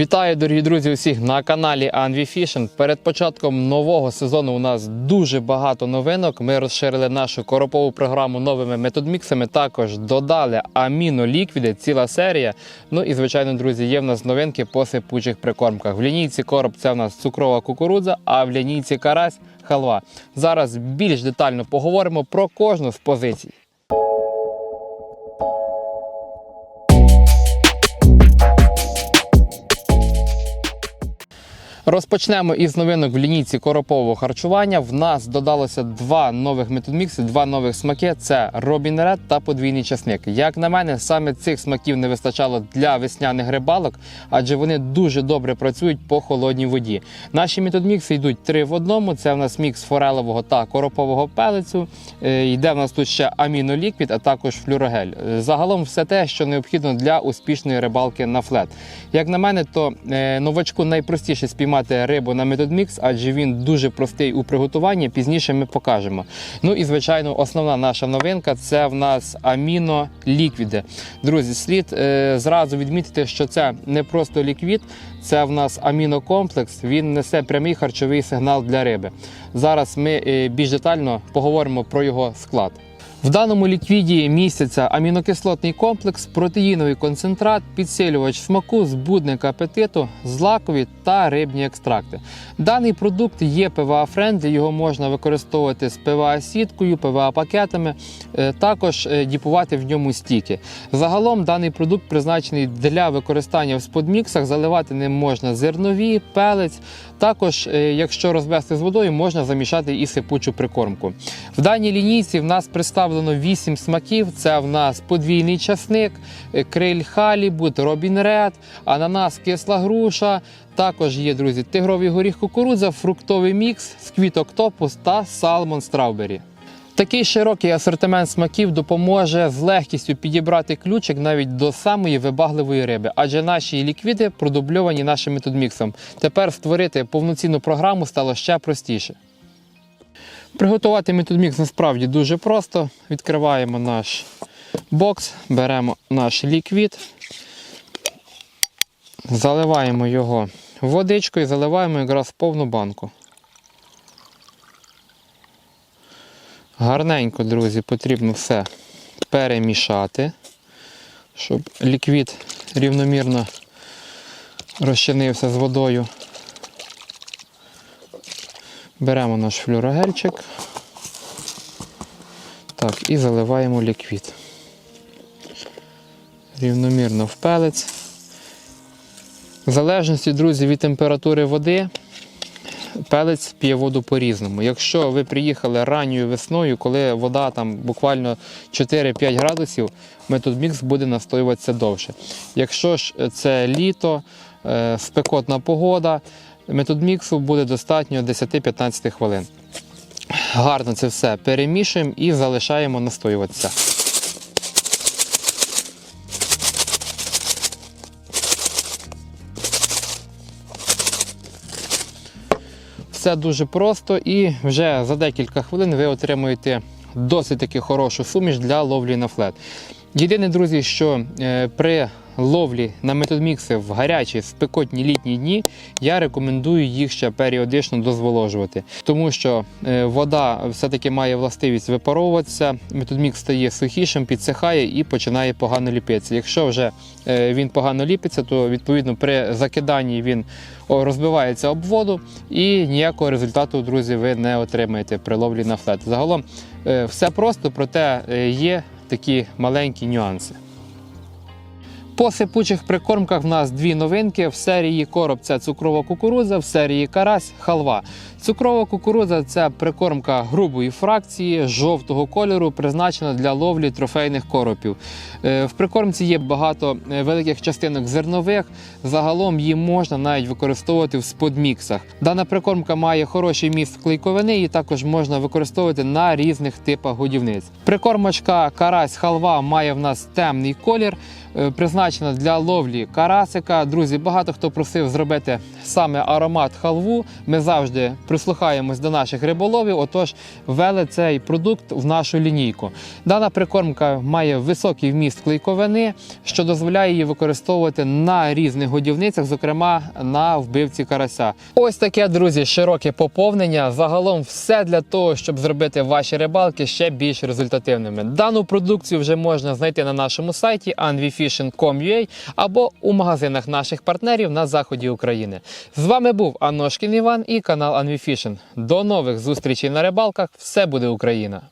Вітаю, дорогі друзі, усіх на каналі Anvi Fishing. Перед початком нового сезону у нас дуже багато новинок. Ми розширили нашу коропову програму новими методміксами. Також додали аміно-ліквіди, ціла серія. Ну і звичайно, друзі, є в нас новинки по сипучих прикормках. В лінійці короб це в нас цукрова кукурудза, а в лінійці карась халва. Зараз більш детально поговоримо про кожну з позицій. Розпочнемо із новинок в лінійці коропового харчування. В нас додалося два нових методмікси, два нових смаки: це Robin Red та подвійний часник. Як на мене, саме цих смаків не вистачало для весняних рибалок, адже вони дуже добре працюють по холодній воді. Наші методмікси йдуть три в одному. Це в нас мікс форелового та коропового пелецю. Е, Йде в нас тут ще аміноліквід, а також флюрогель. Е, Загалом все те, що необхідно для успішної рибалки на флет. Як на мене, то е, новачку найпростіше спіймати рибу на методмікс, адже він дуже простий у приготуванні. Пізніше ми покажемо. Ну і звичайно, основна наша новинка це в нас аміноліквіди. Друзі, слід е, зразу відмітити, що це не просто ліквід, це в нас амінокомплекс. Він несе прямий харчовий сигнал для риби. Зараз ми е, більш детально поговоримо про його склад. В даному ліквіді містяться амінокислотний комплекс, протеїновий концентрат, підсилювач смаку, збудник апетиту, злакові та рибні екстракти. Даний продукт є ПВА френдлі, його можна використовувати з ПВА сіткою, ПВА пакетами, е, також е, діпувати в ньому стіки. Загалом даний продукт призначений для використання в сподміксах, заливати ним можна зернові, пелець. Також, е, якщо розвести з водою, можна замішати і сипучу прикормку. В даній лінійці в нас представлено 8 смаків. Це в нас подвійний часник, е, криль халібут, робін ред, ананас, кисла груша. Також є, друзі, тигровий горіх кукурудза, фруктовий мікс, сквіток топус та салмон страубері. Такий широкий асортимент смаків допоможе з легкістю підібрати ключик навіть до самої вибагливої риби, адже наші ліквіди продубльовані нашим методміксом. Тепер створити повноцінну програму стало ще простіше. Приготувати методмікс насправді дуже просто. Відкриваємо наш бокс, беремо наш ліквід, заливаємо його водичкою, заливаємо якраз повну банку. Гарненько, друзі, потрібно все перемішати, щоб ліквід рівномірно розчинився з водою. Беремо наш флюрогельчик. Так, і заливаємо ліквід. Рівномірно в пелець. В залежності, друзі, від температури води пелець п'є воду по-різному. Якщо ви приїхали ранньою весною, коли вода там буквально 4-5 градусів, методмікс буде настоюватися довше. Якщо ж це літо, е, спекотна погода, методміксу буде достатньо 10-15 хвилин. Гарно це все перемішуємо і залишаємо настоюватися. Все дуже просто і вже за декілька хвилин ви отримуєте досить таки хорошу суміш для ловлі на флет. Єдине, друзі, що е, при ловлі на методмікси в гарячі спекотні літні дні я рекомендую їх ще періодично дозволожувати, тому що е, вода все-таки має властивість випаровуватися, методмікс стає сухішим, підсихає і починає погано ліпитися. Якщо вже е, він погано ліпиться, то відповідно при закиданні він розбивається об воду і ніякого результату, друзі, ви не отримаєте при ловлі на флет. Загалом е, все просто, проте є такі маленькі нюанси. По сипучих прикормках в нас дві новинки. В серії короб це цукрова кукурудза, в серії карась халва. Цукрова кукурудза це прикормка грубої фракції жовтого кольору, призначена для ловлі трофейних коропів. Е, В прикормці є багато е, великих частинок зернових. Загалом її можна навіть використовувати в сподміксах. Дана прикормка має хороший міст клейковини і також можна використовувати на різних типах годівниць. Прикормочка карась халва має в нас темний колір. е, призначена для ловлі карасика. Друзі, багато хто просив зробити саме аромат халву. Ми завжди прислухаємось до наших риболовів. Отож, ввели цей продукт в нашу лінійку. Дана прикормка має високий вміст клейковини, що дозволяє її використовувати на різних годівницях, зокрема на вбивці карася. Ось таке, друзі, широке поповнення. Загалом все для того, щоб зробити ваші рибалки ще більш результативними. Дану продукцію вже можна знайти на нашому сайті anvifishing.com.ua або у магазинах наших партнерів на заході України. З вами був Аношкін Іван і канал Анвіфішин. До нових зустрічей на рибалках. Все буде Україна!